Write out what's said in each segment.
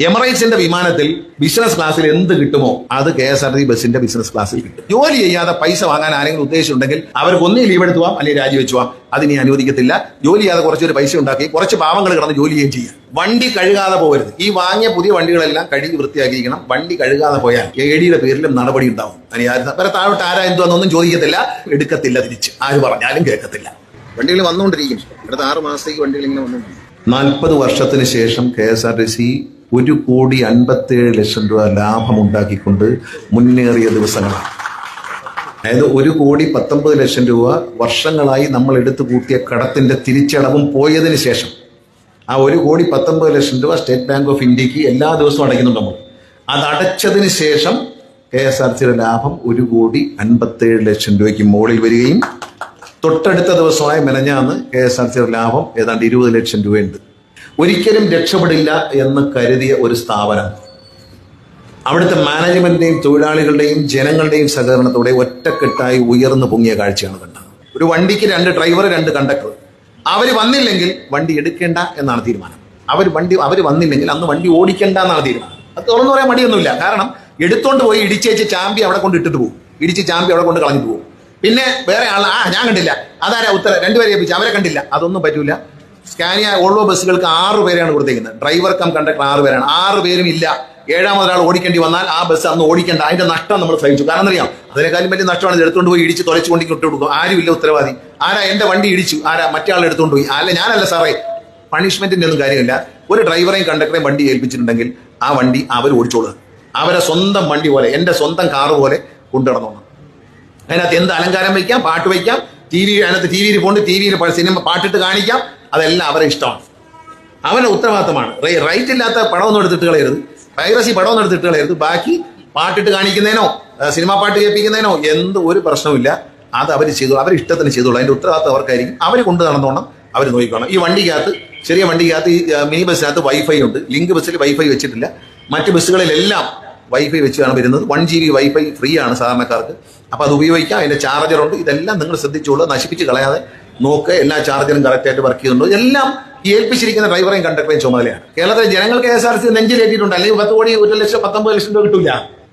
എമറേറ്റ്സിന്റെ വിമാനത്തിൽ ബിസിനസ് ക്ലാസ്സിൽ എന്ത് കിട്ടുമോ അത് കെ എസ് ആർ ടി ബസിന്റെ ബിസിനസ് ക്ലാസ്സിൽ കിട്ടും. ജോലി ചെയ്യാതെ പൈസ വാങ്ങാൻ ആരെങ്കിലും ഉദ്ദേശിച്ചിട്ടുണ്ടെങ്കിൽ അവർക്ക് ഒന്നേ ലീവ് എടുത്തു പോവാം അല്ലെങ്കിൽ രാജിവെച്ചുവാം അതിനി അനുവദിക്കത്തില്ല. ജോലി ചെയ്യാതെ കുറച്ചൊരു പൈസ ഉണ്ടാക്കി കുറച്ച് പാവങ്ങൾ കിടന്ന് ജോലി ചെയ്യുകയും ചെയ്യാം. വണ്ടി കഴുകാതെ പോകരുത്. ഈ വാങ്ങിയ പുതിയ വണ്ടികളെല്ലാം കഴുകി വൃത്തിയാക്കിയിരിക്കണം. വണ്ടി കഴുകാതെ പോയാൽ എ ഡിയുടെ പേരിലും നടപടി ഉണ്ടാവും. അതിന് വേറെ താഴോട്ട് ആരാ എന്തുവാന്നൊന്നും ചോദിക്കത്തില്ല. എടുക്കത്തില്ല തിരിച്ച്. ആര് പറഞ്ഞാലും കേൾക്കത്തില്ല. വണ്ടികൾ വന്നുകൊണ്ടിരിക്കും. അടുത്ത ആറ് മാസത്തേക്ക് വണ്ടികൾ ഇങ്ങനെ വന്നുകൊണ്ടിരിക്കും. നാൽപ്പത് വർഷത്തിന് ശേഷം K S R T C ഒരു കോടി അൻപത്തേഴ് ലക്ഷം രൂപ ലാഭമുണ്ടാക്കിക്കൊണ്ട് മുന്നേറിയ ദിവസങ്ങളാണ്. അതായത് ഒരു കോടി പത്തൊമ്പത് ലക്ഷം രൂപ വർഷങ്ങളായി നമ്മൾ എടുത്തു കൂട്ടിയ കടത്തിന്റെ തിരിച്ചടവും പോയതിന് ശേഷം ആ ഒരു കോടി പത്തൊമ്പത് ലക്ഷം രൂപ സ്റ്റേറ്റ് ബാങ്ക് ഓഫ് ഇന്ത്യയ്ക്ക് എല്ലാ ദിവസവും അടയ്ക്കുന്നുണ്ട് നമ്മൾ. അത് അടച്ചതിന് ശേഷം കെ എസ് ആർ സിയുടെ ലാഭം ഒരു കോടി അൻപത്തേഴ് ലക്ഷം രൂപയ്ക്ക് മുകളിൽ വരികയും തൊട്ടടുത്ത ദിവസമായി മെനഞ്ഞാന്ന് കെ എസ് ആർ സിയുടെ ലാഭം ഏതാണ്ട് ഇരുപത് ലക്ഷം രൂപയുണ്ട്. ഒരിക്കലും രക്ഷപ്പെടില്ല എന്ന് കരുതിയ ഒരു സ്ഥാപനം. അവിടുത്തെ മാനേജ്മെന്റിന്റെയും തൊഴിലാളികളുടെയും ജനങ്ങളുടെയും സഹകരണത്തോടെ ഒറ്റക്കെട്ടായി ഉയർന്നു പൊങ്ങിയ കാഴ്ചയാണ് കണ്ടത്. ഒരു വണ്ടിക്ക് രണ്ട് ഡ്രൈവർ രണ്ട് കണ്ടക്ടർ അവർ വന്നില്ലെങ്കിൽ വണ്ടി എടുക്കേണ്ട എന്നാണ് തീരുമാനം. അവർ വണ്ടി അവർ വന്നില്ലെങ്കിൽ അന്ന് വണ്ടി ഓടിക്കേണ്ട എന്നാണ് തീരുമാനം. അത് തുറന്നു പറയാൻ മടിയൊന്നുമില്ല. കാരണം എടുത്തോണ്ട് പോയി ഇടിച്ചേച്ച് ചാമ്പി അവിടെ കൊണ്ട് ഇട്ടിട്ട് പോകും. ഇടിച്ച് ചാമ്പി അവിടെ കൊണ്ട് കളഞ്ഞിട്ട് പോകും. പിന്നെ വേറെ ആൾ ആ ഞാൻ കണ്ടില്ല. അതാരാ ഉത്തരം രണ്ടുപേരെ ഏൽപ്പിച്ചു. അവരെ കണ്ടില്ല. അതൊന്നും പറ്റൂല. സ്കാനിയ ഓൾവോ ബസ്സുകൾക്ക് ആറ് പേരെയാണ് കൊടുത്തേക്കുന്നത്. ഡ്രൈവർ കം കണ്ടക്ടർ ആറ് പേരാണ്. ആറ് പേരും ഇല്ല. ഏഴാമത് ഒരാൾ ഓടിക്കേണ്ടി വന്നാൽ ആ ബസ് അന്ന് ഓടിക്കേണ്ട. അതിന്റെ നഷ്ടം നമ്മൾ സഹിച്ചു. കാരണം അറിയാം അതിനേക്കാളും വലിയ നഷ്ടമാണ് എടുത്തുകൊണ്ട് പോയി ഇടിച്ച് തുലച്ചു കൊണ്ടി ഇട്ട് കൊടുക്കും ആരുമില്ല ഉത്തരവാദി. ആരാ എന്റെ വണ്ടി ഇടിച്ചു? ആരാ മറ്റേ എടുത്തുകൊണ്ട് പോയി? അല്ല ഞാനല്ല സാറേ. പണിഷ്മെന്റിന്റെ ഒന്നും കാര്യമില്ല. ഒരു ഡ്രൈവറെയും കണ്ടക്ടറെയും വണ്ടി ഏൽപ്പിച്ചിട്ടുണ്ടെങ്കിൽ ആ വണ്ടി അവർ ഓടിച്ചോളുക അവരെ സ്വന്തം വണ്ടി പോലെ എന്റെ സ്വന്തം കാറ് പോലെ കൊണ്ടുനടന്നോണം അതിനകത്ത് എന്ത് അലങ്കാരം വയ്ക്കാം പാട്ട് വയ്ക്കാം ടി വി അതിനകത്ത് ടി വിയിൽ പോണ്ട്. ടി വിയിൽ സിനിമ പാട്ടിട്ട് കാണിക്കാം. അതെല്ലാം അവരെ ഇഷ്ടമാണ്. അവരുടെ ഉത്തരവാദിത്തമാണ്. റൈറ്റ് ഇല്ലാത്ത പടമൊന്നും എടുത്തിട്ട് കളയരുത്. പൈറസി പടമൊന്നും എടുത്തിട്ട് കളയരുത്. ബാക്കി പാട്ടിട്ട് കാണിക്കുന്നതിനോ സിനിമ പാട്ട് കേൾപ്പിക്കുന്നതിനോ എന്ത് ഒരു പ്രശ്നവുമില്ല. അത് അവർ ചെയ്തു അവർ ഇഷ്ടത്തിന് ചെയ്തോളൂ. അതിന്റെ ഉത്തരവാദിത്തം അവർക്കായിരിക്കും. അവർ കൊണ്ട് നടന്നോണം അവർ നോക്കിക്കോണം. ഈ വണ്ടിക്കകത്ത് ചെറിയ വണ്ടിക്കകത്ത് ഈ മിനി ബസ്സിനകത്ത് വൈഫൈ ഉണ്ട്. ലിങ്ക് ബസ്സിൽ വൈഫൈ വെച്ചിട്ടില്ല. മറ്റ് ബസ്സുകളിലെല്ലാം വൈഫൈ വെച്ചാണ് വരുന്നത് one G B wifi free ആണ് സാധാരണക്കാർക്ക്. അപ്പോൾ അത് ഉപയോഗിക്കാം. അതിന്റെ ചാർജറുണ്ട് ഇതെല്ലാം നിങ്ങൾ ശ്രദ്ധിച്ചോളൂ നശിപ്പിച്ച് കളയാതെ നോക്കുക എല്ലാ ചാർജറും കറക്റ്റായിട്ട് വർക്ക് ചെയ്യുന്നുണ്ടോ. എല്ലാം ഏൽപ്പിച്ചിരിക്കുന്ന ഡ്രൈവറെയും കണ്ടക്ടറെയും ചുമതലയാണ്. കേരളത്തിലെ ജനങ്ങൾ കെ എസ് ആർ സി നെഞ്ചിലേറ്റിട്ടുണ്ട് അല്ലെങ്കിൽ പത്ത് കോടി ഒരു ലക്ഷം പത്തൊമ്പത് ലക്ഷം രൂപ കിട്ടില്ല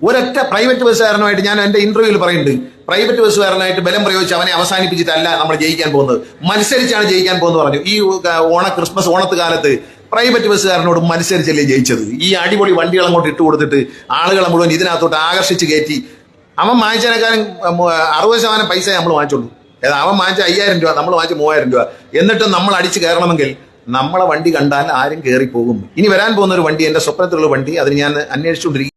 ഒരൊറ്റ പ്രൈവറ്റ് ബസ്സുകാരനുമായിട്ട് ഞാൻ എന്റെ ഇന്റർവ്യൂവിൽ പറയുന്നുണ്ട്. പ്രൈവറ്റ് ബസ്സുകാരനായിട്ട് ബലം പ്രയോഗിച്ച് അവനെ അവസാനിപ്പിച്ചിട്ടല്ല നമ്മൾ ജയിക്കാൻ പോകുന്നത്. മത്സരിച്ചാണ് ജയിക്കാൻ പോകുന്നത് പറഞ്ഞു. ഈ ഓണ ക്രിസ്മസ് ഓണത്ത് കാലത്ത് പ്രൈവറ്റ് ബസ്സുകാരനോട് മത്സരിച്ചല്ലേ ജയിച്ചത്? ഈ അടിപൊളി വണ്ടികൾ അങ്ങോട്ട് ഇട്ട് കൊടുത്തിട്ട് ആളുകളെ മുഴുവൻ ഇതിനകത്തോട്ട് ആകർഷിച്ച് കയറ്റി. അവൻ വാങ്ങിച്ചതിനേക്കാളും അറുപത് ശതമാനം പൈസ നമ്മൾ വാങ്ങിച്ചുള്ളൂ. ഏതാ അവൻ വാങ്ങിച്ച അയ്യായിരം രൂപ നമ്മൾ വാങ്ങിച്ച മൂവായിരം രൂപ. എന്നിട്ടും നമ്മൾ അടിച്ച് കയറണമെങ്കിൽ നമ്മളെ വണ്ടി കണ്ടാൽ ആരും കയറി പോകും ഇനി വരാൻ പോകുന്ന ഒരു വണ്ടി എന്റെ സ്വപ്നത്തിലുള്ള വണ്ടി അതിന് ഞാൻ അന്വേഷിച്ചുകൊണ്ടിരിക്കും